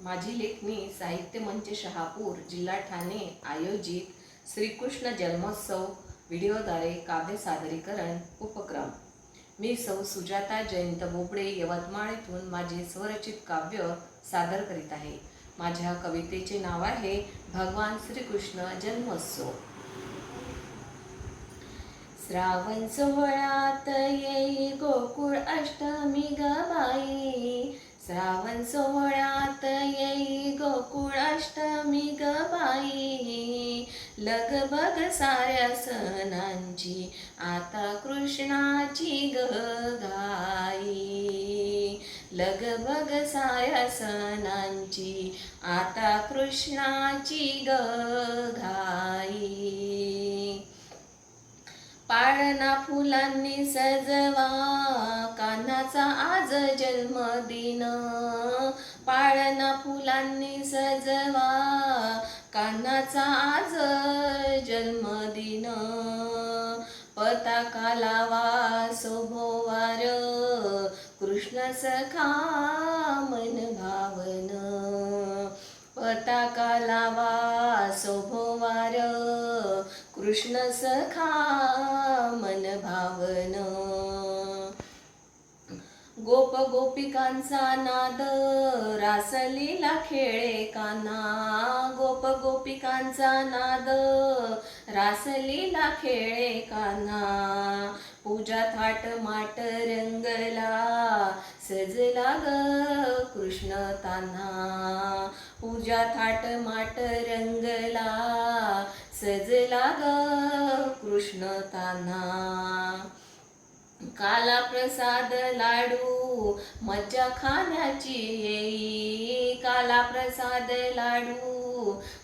माझी लेखणी साहित्य मंच शहापूर जिल्हा ठाणे आयोजित श्रीकृष्ण जन्मोत्सव व्हिडिओद्वारे काव्य सादरीकरण उपक्रम. मी सौ सुजाता जयंत बोबडे यवतमाळ येथून माझे स्वरचित काव्य सादर करीत आहे. माझ्या कवितेचे नाव आहे भगवान श्रीकृष्ण जन्मोत्सव. श्रावण सोहळ्यात येई गोकुळ अष्टमी गबाई श्रावण सोहळ्यात येई गोकुळाष्टमी ग बाई. लगबग साऱ्या सणांची आता कृष्णाची ग गाई. लगबग साऱ्या सणांची आता कृष्णाची ग घाई पाळणा फुलांनी सजवा कान्हाचा आज जन्मदिन. पाळणा फुलांनी सजवा कान्हाचा आज जन्मदिन. पताका लावा सोभोवार कृष्ण सखा मन भावन. पताका लावा सोभोवार कृष्ण सखा मन भावन. गोप गोपिकांचा नाद रासलीला खेळे काना. गोप गोपिकांचा नाद रासलीला खेळे काना. पूजा थाट माट रंगला सजला ग कृष्ण ताना. पूजा थाट माट रंगला सजला ग कृष्ण ताना. काला प्रसाद लाडू मज्जा खाण्याची येई काला प्रसाद लाडू.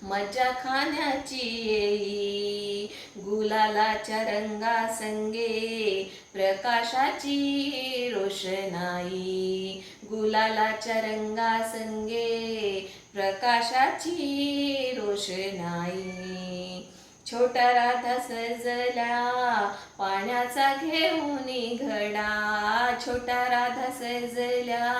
मज्जा खाण्याची येई गुलालाच्या रंगा संगे. प्रकाशाची रोषणाई गुलालाच्या रंगा संगे. प्रकाशाची रोषणाई. छोटा राधा सजला पाण्याचा घेऊन घडा छोटा राधा सजल्या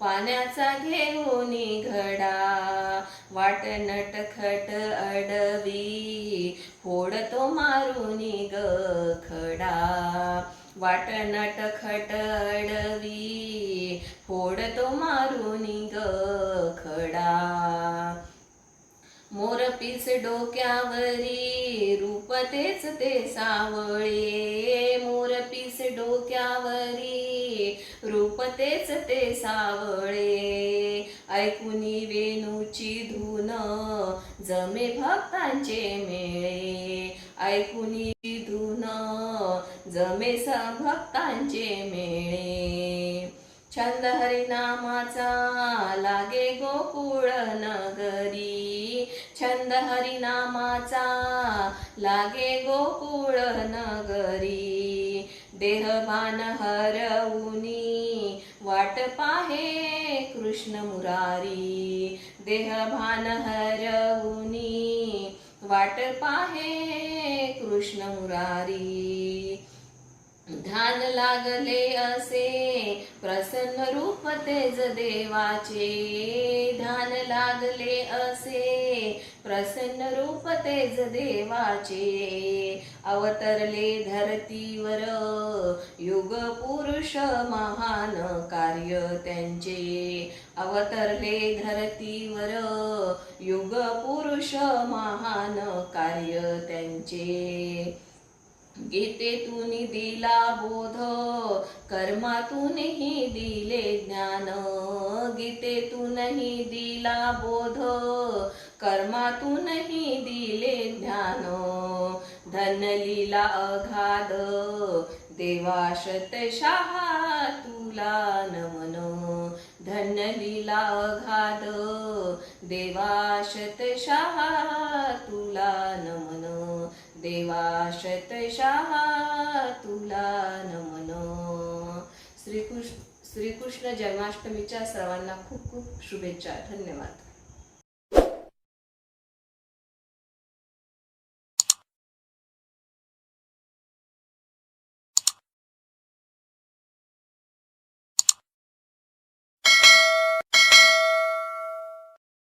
पाण्याचा घेऊन घडा वाट नटखट अडवी फोडतो मारून ग खडा वाट नटखट अडवी फोडतो मारून ग डोक्यावरी रूप तेच ते सावळे. मोरपीस डोक्यावरी रूप तेच ते सावळे. ऐकुनी वेणूची धून जमे भक्तांचे मेळे. ऐकुनी धून जमे स भक्तांचे मेळे. छंद हरिनामाचा लागे गोकुळ नगरी. छंद हरिनामाचा लागे गोकुळ नगरी. देहभान हरवुनी वाट पाहे कृष्ण मुरारी. देहभान हरवुनी वाट पाहे कृष्ण मुरारी. ध्यान लागले असे प्रसन्न रूप तेज देवाचे. ध्यान लागले असे प्रसन्न रूप तेज देवाचे. अवतरले धरतीवर युग पुरुष महान कार्य त्यांचे. अवतरले धरतीवर युग पुरुष महान कार्य त्यांचे. गीतेतून दिला बोध कर्मातूनही दिले ज्ञान. गीतेतूनही दिला बोध. कर्मातूनही दिले ज्ञान. धनलीला अगाध देवा शतशहा तुला नमन. धनलीला अगाध देवा शतशहा तुला नमन. देवा शतशहा तुला नमन. श्रीकृष्ण श्रीकृष्ण जन्माष्टमीच्या सर्वांना खूप खूप शुभेच्छा. धन्यवाद.